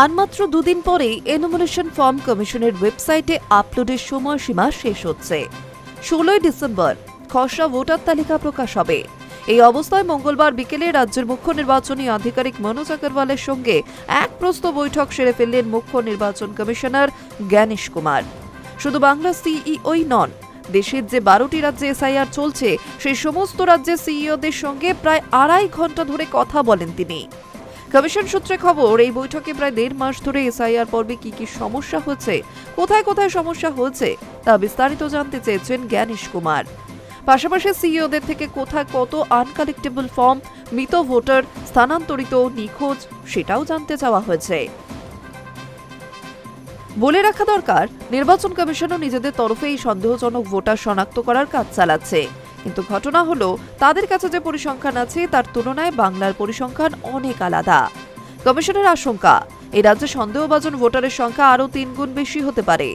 আর মাত্র দুদিন পরেই এনোমিনেশন ফর্ম কমিশনের ওয়েবসাইটে আপলোডের সময়সীমা শেষ হচ্ছে। ষোলোই ডিসেম্বর, খসড়া ভোটার তালিকা প্রকাশ হবে। এই অবস্থায় মঙ্গলবার বিকেলে রাজ্যের মুখ্য নির্বাচনী আধিকারিক মনোজ আগরওয়ালের সঙ্গে এক প্রস্ত বৈঠক সেরে ফেললেন মুখ্য নির্বাচন কমিশনার জ্ঞানেশ কুমার। শুধু বাংলা সিইওই নন, দেশের যে বারোটি রাজ্যে এসআইআর চলছে, সেই সমস্ত রাজ্যের সিইওদের সঙ্গে প্রায় আড়াই ঘণ্টা ধরে কথা বলেন তিনি। কমিশন সূত্রে খবর, এই বৈঠকে প্রায় দেড় মাস ধরে এসআইআর পর্বে কি কি সমস্যা হচ্ছে, কোথায় কোথায় সমস্যা হচ্ছে, তা বিস্তারিত জানতে চেয়েছেন জ্ঞানীশ কুমার। পাশাপাশি সিইওদের থেকে কোথায় কত আনকালেক্টেবল ফর্ম, মৃত ভোটার, স্থানান্তরিত, নিখোঁজ, সেটাও জানতে চাওয়া হয়েছে। বলে রাখা দরকার, নির্বাচন কমিশনও নিজেদের তরফে এই সন্দেহজনক ভোটার শনাক্ত করার কাজ চালাচ্ছে। কিন্তু ঘটনা হলো, তাদের কাছে যে পরিসংখ্যান আছে, তার তুলনায় বাংলার পরিসংখ্যান অনেক আলাদা। কমিশনের আশঙ্কা, এ রাজ্যে সন্দেহভাজন ভোটারের সংখ্যা আরও তিনগুণ বেশি হতে পারে।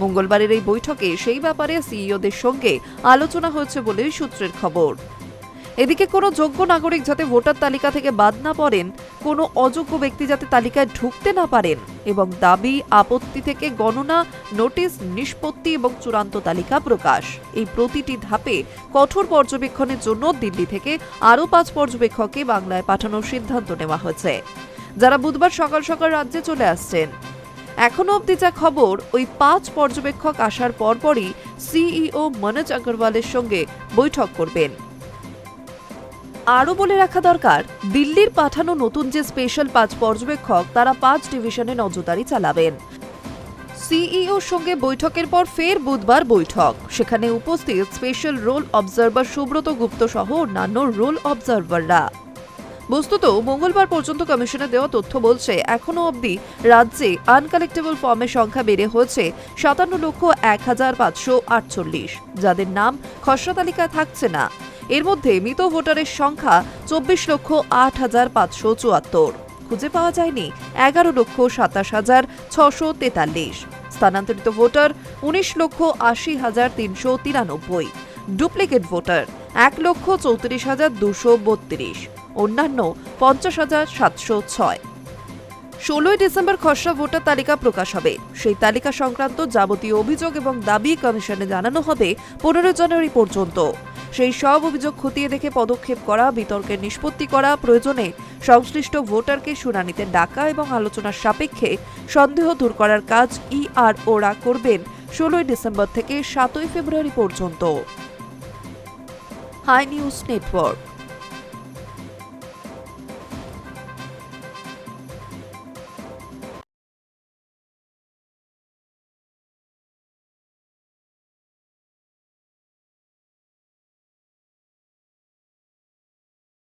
মঙ্গলবারের এই বৈঠকে সেই ব্যাপারে সিইওদের সঙ্গে আলোচনা হয়েছে বলেই সূত্রের খবর। এদিকে কোনো যোগ্য নাগরিক যাতে ভোটার তালিকা থেকে বাদ না পড়েন কোনো অযোগ্য ব্যক্তি যাতে তালিকায় ঢুকতে না পারেন এবং দাবি, আপত্তি থেকে গণনা, নোটিশ, নিষ্পত্তি এবং চূড়ান্ত তালিকা প্রকাশ। এই প্রতিটি ধাপে কঠোর পর্যবেক্ষণের জন্য দিল্লি থেকে আরও পাঁচ পর্যবেক্ষককে বাংলায় পাঠানোর সিদ্ধান্ত নেওয়া হয়েছে। যারা বুধবার সকাল সকাল রাজ্যে চলে আসছেন, এখনও অবধি যা খবর, ওই পাঁচ পর্যবেক্ষক আসার পরপরই সিইও মনোজ আগরওয়ালের সঙ্গে বৈঠক করবেন। আরও বলে রাখা দরকার, দিল্লির পাঠানো নতুন যে স্পেশাল পাঁচ পর্যবেক্ষক, তারা পাঁচ ডিভিশনে নজরদারি চালাবেন। সিইওর সঙ্গে বৈঠকের পর ফের বুধবার বৈঠক। সেখানে উপস্থিত special roll observer Subrata Gupta সহ অন্যান্য রোল অবজারভাররা বস্তুত, মঙ্গলবার পর্যন্ত কমিশনে দেওয়া তথ্য বলছে এখনও অবধি রাজ্যে আনকালেক্টেবল ফর্মের সংখ্যা বেড়ে হয়েছে সাতান্ন লক্ষ এক হাজার পাঁচশো আটচল্লিশ, যাদের নাম খসড়া তালিকায় থাকছে না। এর মধ্যে মৃত ভোটারের সংখ্যা চব্বিশ লক্ষ আট হাজার পাঁচশো চুয়াত্তর। খুঁজে পাওয়া যায়নি এগারো লক্ষ সাতাশ হাজার ছশো তেতাল্লিশ। স্থানান্তরিত ভোটার উনিশ লক্ষ আশি হাজার তিনশো তিরানব্বই। ডুপ্লিকেট ভোটার এক লক্ষ চৌত্রিশ হাজার দুশো বত্রিশ। অন্যান্য পঞ্চাশ হাজার সাতশো ছয়। ষোলোই ডিসেম্বর খসড়া ভোটার তালিকা প্রকাশ হবে। সেই তালিকা সংক্রান্ত যাবতীয় অভিযোগ এবং দাবি কমিশনে জানানো হবে পনেরো জানুয়ারি পর্যন্ত। সেই সব অভিযোগ খতিয়ে দেখে পদক্ষেপ করা, বিতর্কের নিষ্পত্তি করা, প্রয়োজনে সংশ্লিষ্ট ভোটারকে শুনানিতে ডাকা এবং আলোচনার সাপেক্ষে সন্দেহ দূর করার কাজ ইআরওরা করবেন ষোলোই ডিসেম্বর থেকে সাতই ফেব্রুয়ারি পর্যন্ত। Hi news network.